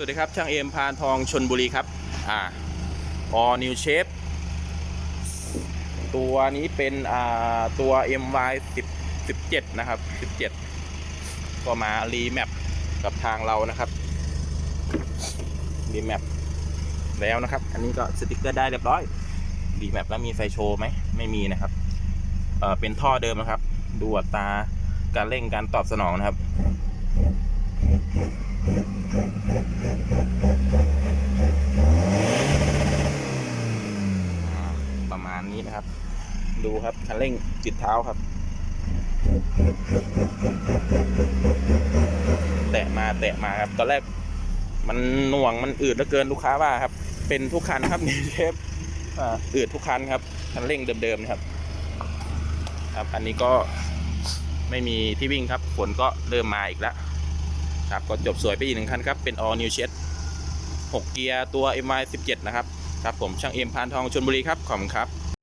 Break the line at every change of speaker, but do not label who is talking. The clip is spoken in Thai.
วัสดีครับ ช่างเอ็มพานทองชนบุรีครับ อ่า all new shape ตัวนี้เป็นอ่าตัว MY 10 17 นะครับ 17 ก็มารีแมปกับทางเรานะครับรีแมปแล้วนะครับ อันนี้ก็สติกเกอร์ได้เรียบร้อยรีแมปแล้วมีไฟโชว์ไหมไม่มีนะครับเออเป็นท่อเดิมนะครับ ดูอัตราการเร่งการตอบสนองนะครับ อ่า ประมาณนี้นะครับ ดูครับคันเร่งจิตเท้าครับ แตะมาแตะมาครับ ตอนแรกมันหน่วงมันอืดเหลือเกินลูกค้าว่าครับ เป็นทุกคันครับนี่เชฟอืดทุกคันครับคันเร่งเดิมๆนะครับ ครับ อันนี้ก็ไม่มีที่วิ่งครับฝนก็เริ่มมาอีกแล้วครับก็จบสวยไปอีกหนึ่งคันครับ เป็น all new shed 6 เกียร์ตัว MY 17 นะครับ ครับผมช่างเอ็มพานทองชนบุรีครับ ขอบคุณครับ